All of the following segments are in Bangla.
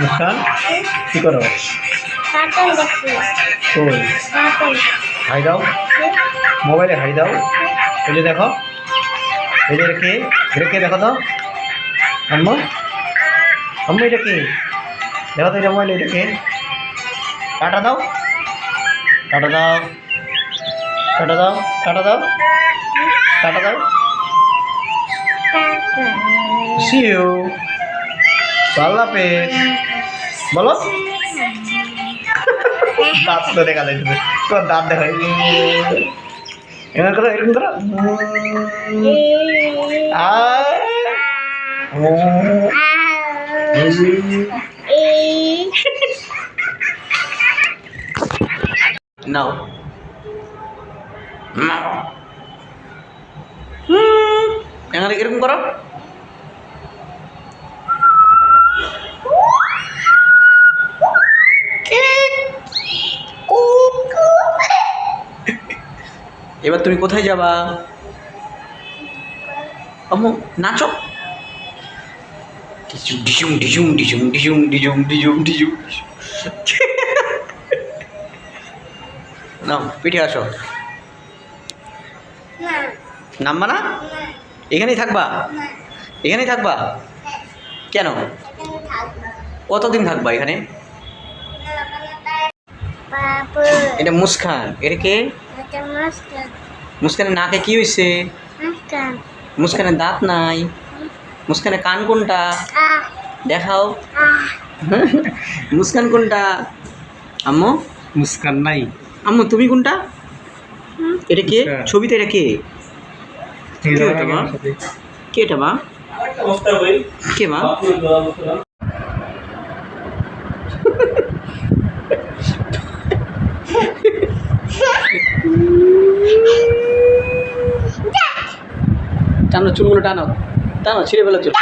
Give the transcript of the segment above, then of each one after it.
মুস্কান কি করো? হাই দাও। মোবাইলে হাই দাও। এই যে দেখো। এই যে এটা কে দেখো তো। আম্মু। আম্মু এটা কে? দেখো তো এটা মোবাইল এটা কে? টাটা দাও। টাটা দাও। টাটা দাও। টাটা দাও। টাটা দাও। Kakak. See you. Balap, eh. Balap. Kali. Kok tak ada lagi? Yang aku tak ikut Now. এখানে এরকম করো। এবার তুমি কোথায় যাবা? আম্মু নাচো। ডিজুম ডিজুম ডিজুম ডিজুম ডিজুম ডিজুম ডিজুম ডিজুম। নাও পিঠে আসো। নামবা না। এখানেই থাকবা? এখানেই থাকবা? কেন? কতদিন থাকবা এখানে? এটা মুস্কান। এটা কে? মুস্কানের নাকে কি হয়েছে মুস্কানের দাঁত নাই। মুস্কানের কান কোনটা? দেখাও। মুস্কান কোনটা? আম্মু? মুস্কান নাই। আম্মু তুমি কোনটা? এটা কে? ছবিতে এটা কে? এটা মা কে এটা মা কে মা টানো চুলগুলো টানো। টানো ছিঁড়ে ফেলো চুল।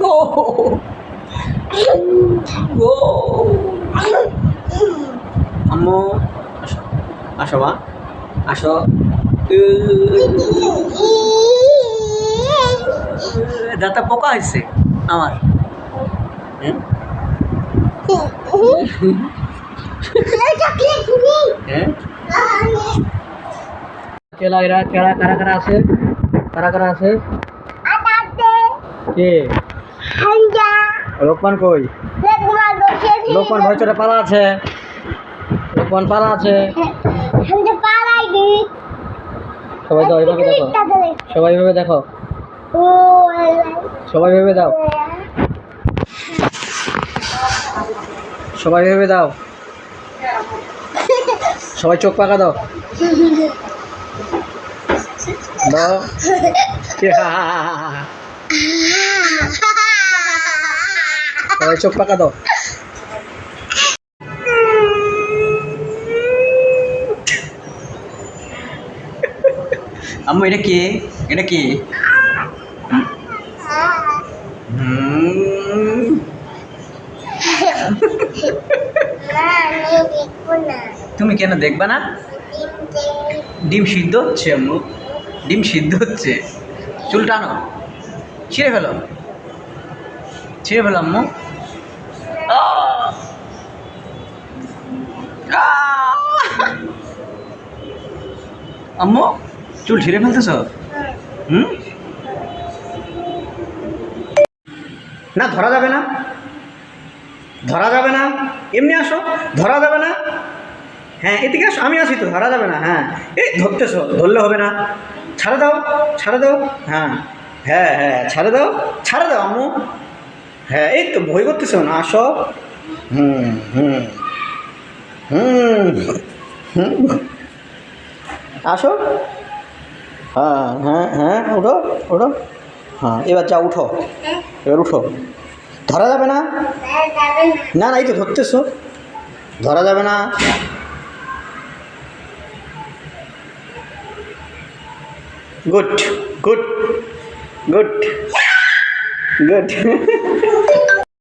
গো। গো। আম্মু আসো। আসো মা। আসো। পোকা হয়েছে আমার। হ্যাঁ? হ্যাঁ? কেলা, এরা কেরা আছে? কারা আছে? লোকমান কই? লোকমান ভয় পালা আছে। লোকমান পালা আছে। সবাই দাও এভাবে দেখো। সবাই এভাবে দেখো। সবাই ভেবে দাও। সবাই ভেবে দাও। সবাই চোখ পাকা দাও। দাও। সবাই চোখ পাকা দাও। আম্মু এটা কে? এটা কে? তুমি কেন দেখবা না? ডিম সিদ্ধ হচ্ছে আম্মু। ডিম সিদ্ধ হচ্ছে। চুল টানো ছিঁড়ে ফেলো। ছিঁড়ে ফেলো আম্মু! আম্মু চুল ছিঁড়ে ফেলতেছ? হুম? না, ধরা যাবে না। ধরা যাবে না। এমনি আসো, ধরা যাবে না। হ্যাঁ এদিকে আসো, আমি আসি তো, ধরা যাবে না হ্যাঁ। এই, ধরতেছো, ধরলে হবে না। ছাড়ে দাও ছাড়ে দাও হ্যাঁ। হ্যাঁ হ্যাঁ ছাড়ে দাও ছাড়ে দাও, আম্মু। হ্যাঁ এই তো, ভয় করতেছো না, আসো। হুম হুম হুম হুম। আসো। হ্যাঁ হ্যাঁ হ্যাঁ উঠো উঠো। হ্যাঁ এবার যা, উঠো। এবার উঠো। ধরা যাবে না? না না, এই তো ধরতেছো। ধরা যাবে না? Good good good good.